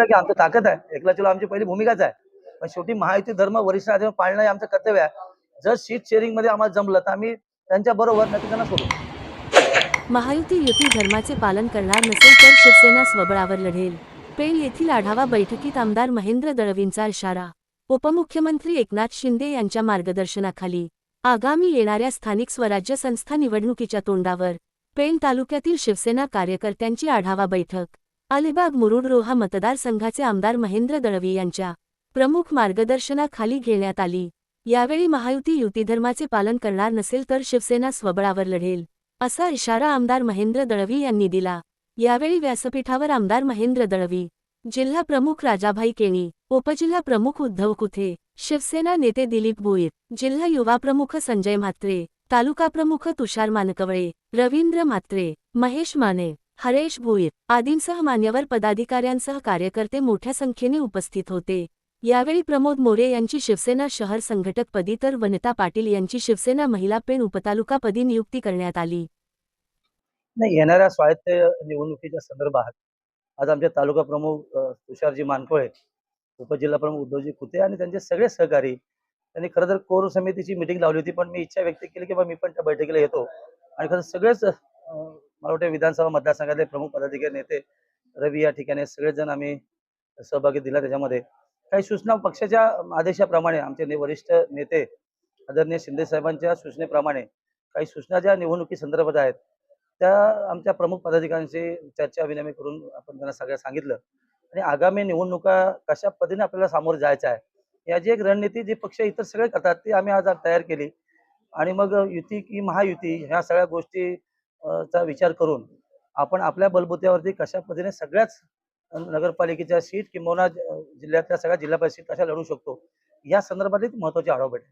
वाटलं की आमचं ताकद आहे. एकला चलो आमची पहिली भूमिकाच आहे. पण शेवटी महायुती धर्म वरिष्ठ आधी पाळणं हे आमचं कर्तव्य आहे. जर सीट शेअरिंगमध्ये आम्हाला जमलं तर आम्ही त्यांच्या बरोबर नक्की सोडू. महायुती युती धर्माचे पालन करणार नसेल तर शिवसेना स्वबळावर लढेल. पेल येथील आढावा बैठकीत आमदार महेंद्र दळवींचा इशारा. उपमुख्यमंत्री एकनाथ शिंदे यांच्या मार्गदर्शनाखाली आगामी येणाऱ्या स्थानिक स्वराज्य संस्था निवडणुकीच्या तोंडावर पेण तालुक्यातील शिवसेना कार्यकर्त्यांची आढावा बैठक. अलिबाग मुरुड रोहा मतदारसंघाचे आमदार महेंद्र दळवी यांच्या प्रमुख मार्गदर्शनाखाली घेण्यात आली. यावेळी महायुती युतीधर्माचे पालन करणार नसेल तर शिवसेना स्वबळावर लढेल असा इशारा आमदार महेंद्र दळवी यांनी दिला. यावेळी व्यासपीठावर आमदार महेंद्र दळवी जिल्हा प्रमुख राजाभाई केणी उपजिल्हा प्रमुख उद्धव कुथे शिवसेना नेते दिलीप भोईर जिल्हा युवा प्रमुख संजय म्हात्रे तालुका प्रमुख तुषार मानकवळे रवींद्र म्हात्रे महेश माने. हरेश भोईर आदींसह मान्यवर पदाधिकाऱ्यांसह कार्यकर्ते मोठ्या संख्येने उपस्थित होते. यावेळी प्रमोद मोरे यांची शिवसेना शहर संघटकपदी तर वनिता पाटील यांची शिवसेना महिला पेण उपतालुकापदी नियुक्ती करण्यात आली. नाही येणाऱ्या स्वायत्त निवडणुकीच्या संदर्भात आज आमचे तालुका प्रमुख तुषारजी मानकोळे उपजिल्हा प्रमुख उद्धवजी कुते आणि त्यांचे सगळे सहकारी त्यांनी खरं तर कोर समितीची मिटिंग लावली होती पण मी इच्छा व्यक्त केली की बा मी पण त्या बैठकीला येतो. आणि खरं सगळेच मला वाटतं विधानसभा मतदारसंघातले प्रमुख पदाधिकारी नेते रवी या ठिकाणी सगळेजण आम्ही सहभागी दिला त्याच्यामध्ये. काही सूचना पक्षाच्या आदेशाप्रमाणे आमचे ने- वरिष्ठ नेते आदरणीय शिंदे साहेबांच्या सूचनेप्रमाणे काही सूचना ज्या निवडणुकी संदर्भात आहेत त्या आमच्या प्रमुख पदाधिकाऱ्यांशी चर्चा विनिमय करून आपण त्यांना सगळ्या सांगितलं. आणि आगामी निवडणुका कशा पद्धतीने आपल्याला सामोरं जायचं आहे याची एक रणनीती जी पक्ष इतर सगळे करतात ती आम्ही आज तयार केली. आणि मग युती की महायुती ह्या सगळ्या गोष्टी चा विचार करून आपण आपल्या बलबुत्यावरती कशा पद्धतीने सगळ्याच नगरपालिकेच्या सीट किंवा जिल्ह्यातल्या सगळ्या जिल्हा परिषद कशा लढू शकतो या संदर्भातील महत्वाची आढावा बैठक